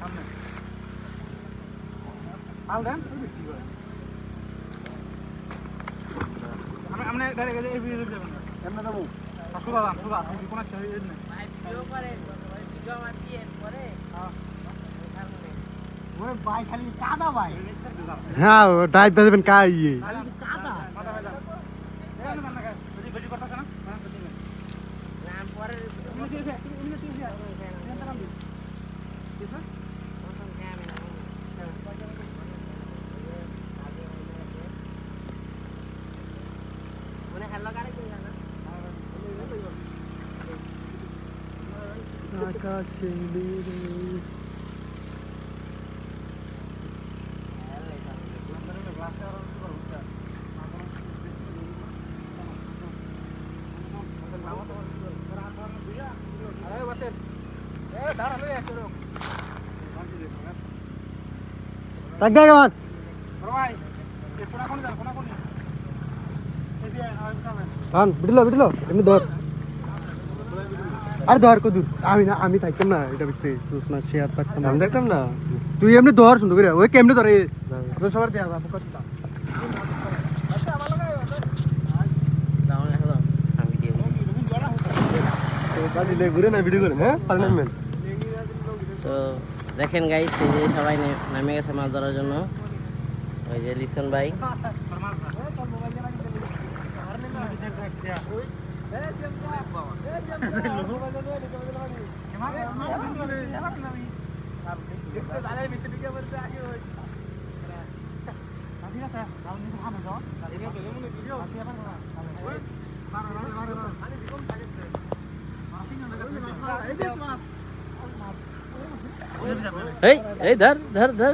সামনে আল দেন আমি আমি ডাইরেক্ট এই ভিডিও দেবেন এমনি দেবো? সুদা দাম সুদা কোন ওই ভাই খালি কাদা ভাই। হ্যাঁ ডাইভ বেজবেন কাই? ইয়ে কাদা। মাথা like a king Tagga kawan. Berwai. Kan, betul lah, betul lah. Ini dor. আরে ধর কদুর আমি না আমি থাকতাম না এটা বিক্রি তুই না শেয়ার থাকতাম আমি দেখতাম না। তুই এমনি ধর সুন্দর করে ওই কেমনি ধরে? তোর সবার দেয়া যাব কথা ঘুরে ভিডিও করে হ্যাঁ? তো দেখেন গাইস এই যে সবাই নামে গেছে মাছ ধরার জন্য। ওই যে লিসন ভাই। এই এই ধর ধর ধর